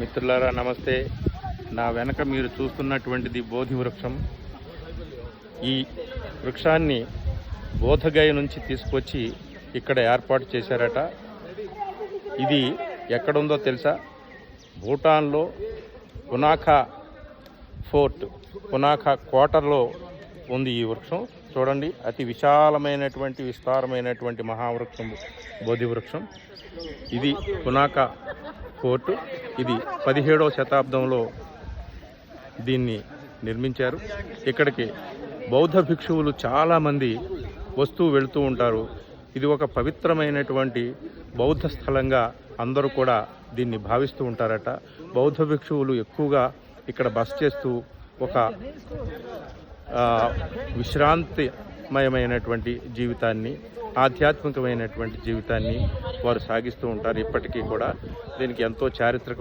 మిత్రులారా నమస్తే. నా వెనక మీరు చూస్తున్నటువంటిది బోధి వృక్షం. ఈ వృక్షాన్ని బోధగయ నుంచి తీసుకొచ్చి ఇక్కడ ఏర్పాటు చేశారట. ఇది ఎక్కడుందో తెలుసా? భూటాన్లో పునాఖా ఫోర్ట్ పునాఖా కోటలో ఉంది ఈ వృక్షం. చూడండి అతి విశాలమైనటువంటి విస్తారమైనటువంటి మహావృక్షం బోధి వృక్షం. ఇది పునాకా ఫోర్టు. ఇది పదిహేడవ శతాబ్దంలో దీన్ని నిర్మించారు. ఇక్కడికి బౌద్ధ భిక్షువులు చాలామంది వస్తూ వెళుతూ ఉంటారు. ఇది ఒక పవిత్రమైనటువంటి బౌద్ధ స్థలంగా అందరూ కూడా దీన్ని భావిస్తూ ఉంటారట. బౌద్ధ భిక్షువులు ఎక్కువగా ఇక్కడ బస చేస్తూ ఒక విశ్రాంతిమయమైనటువంటి జీవితాన్ని ఆధ్యాత్మికమైనటువంటి జీవితాన్ని వారు సాగిస్తూ ఉంటారు. ఇప్పటికీ కూడా దీనికి ఎంతో చారిత్రక